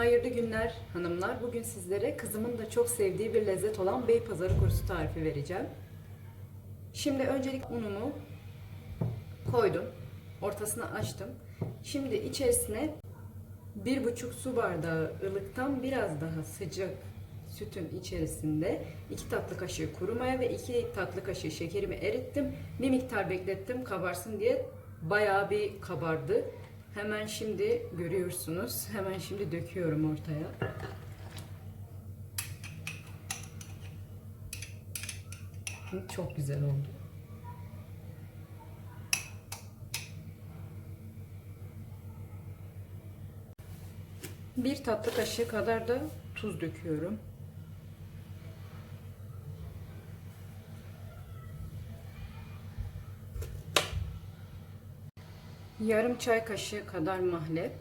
Hayırlı günler hanımlar. Bugün sizlere kızımın da çok sevdiği bir lezzet olan Beypazarı kurusu tarifi vereceğim. Şimdi öncelik unumu koydum. Ortasını açtım. Şimdi içerisine bir buçuk su bardağı ılıktan biraz daha sıcak sütün içerisinde iki tatlı kaşığı kuru maya ve iki tatlı kaşığı şekerimi erittim. Bir miktar beklettim kabarsın diye. Bayağı bir kabardı. Hemen şimdi görüyorsunuz. Hemen şimdi döküyorum ortaya. Çok güzel oldu. Bir tatlı kaşığı kadar da tuz döküyorum. Yarım çay kaşığı kadar mahlep.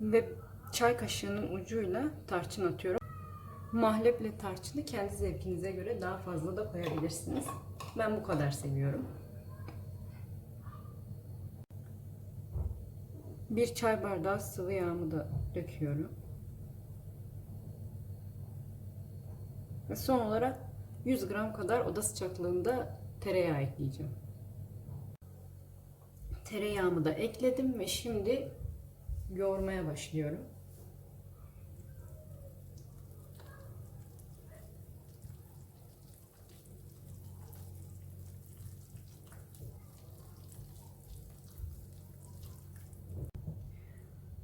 Ve çay kaşığının ucuyla tarçın atıyorum. Mahleple tarçını kendi zevkinize göre daha fazla da koyabilirsiniz. Ben bu kadar seviyorum. Bir çay bardağı sıvı yağımı da döküyorum. Ve son olarak 100 gram kadar oda sıcaklığında tereyağı ekleyeceğim. Tereyağımı da ekledim ve şimdi yoğurmaya başlıyorum.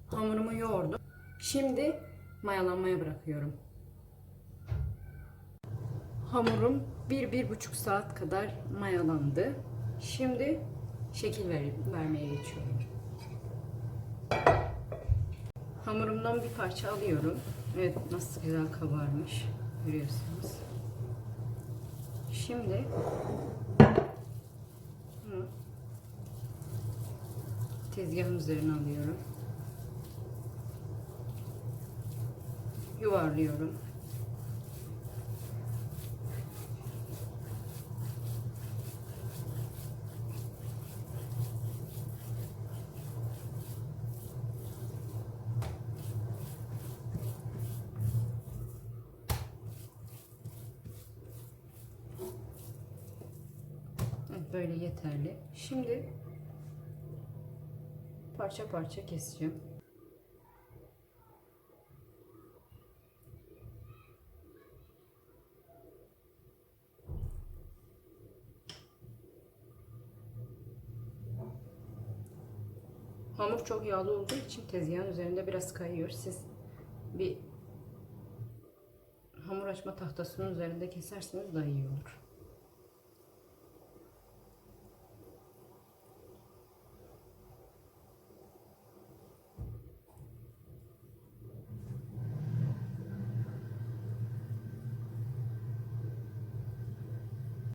Hamurumu yoğurdum. Şimdi mayalanmaya bırakıyorum. Hamurum 1-1,5 saat kadar mayalandı. Şimdi şekil ver, vermeye geçiyorum. Hamurumdan bir parça alıyorum. Evet nasıl güzel kabarmış. Görüyorsunuz. Şimdi tezgahın üzerine alıyorum. Yuvarlıyorum. Evet, Böyle yeterli. Şimdi parça parça keseceğim. Hamur çok yağlı olduğu için tezgahın üzerinde biraz kayıyor. Siz bir hamur açma tahtasının üzerinde keserseniz daha iyi olur.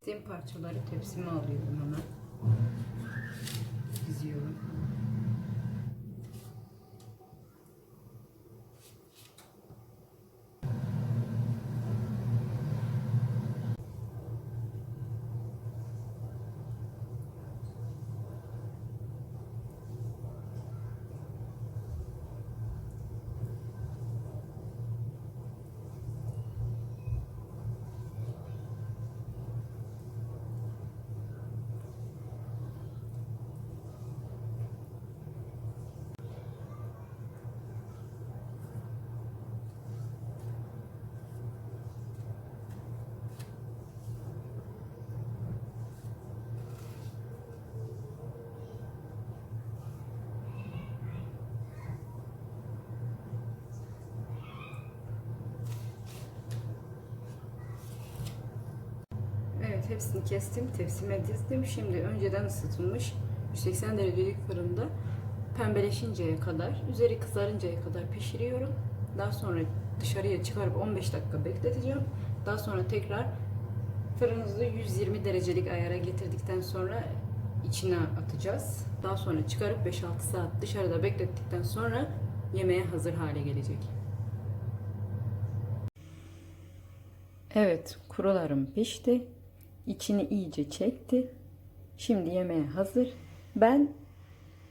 Tüm parçaları tepsime alıyorum hemen. Diziyorum. Evet hepsini kestim. Tepsime dizdim. Şimdi önceden ısıtılmış 180 derecelik fırında pembeleşinceye kadar, üzeri kızarıncaya kadar pişiriyorum. Daha sonra dışarıya çıkarıp 15 dakika bekleteceğim. Daha sonra tekrar fırınımızı 120 derecelik ayara getirdikten sonra içine atacağız. Daha sonra çıkarıp 5-6 saat dışarıda beklettikten sonra yemeğe hazır hale gelecek. Evet, kurularım pişti. İçini iyice çekti. Şimdi yemeğe hazır. Ben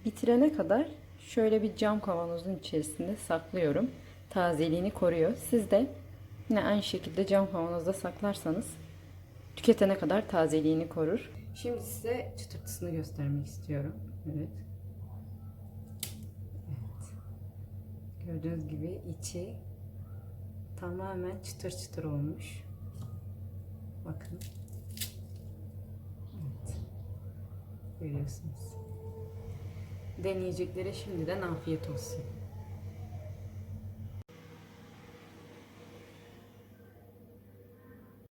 bitirene kadar şöyle bir cam kavanozun içerisinde saklıyorum. Tazeliğini koruyor. Siz de yine aynı şekilde cam kavanozda saklarsanız tüketene kadar tazeliğini korur. Şimdi size çıtırtısını göstermek istiyorum. Evet. Evet. Gördüğünüz gibi içi tamamen çıtır çıtır olmuş. Bakın. Evet. Görüyorsunuz. Deneyeceklere şimdiden afiyet olsun.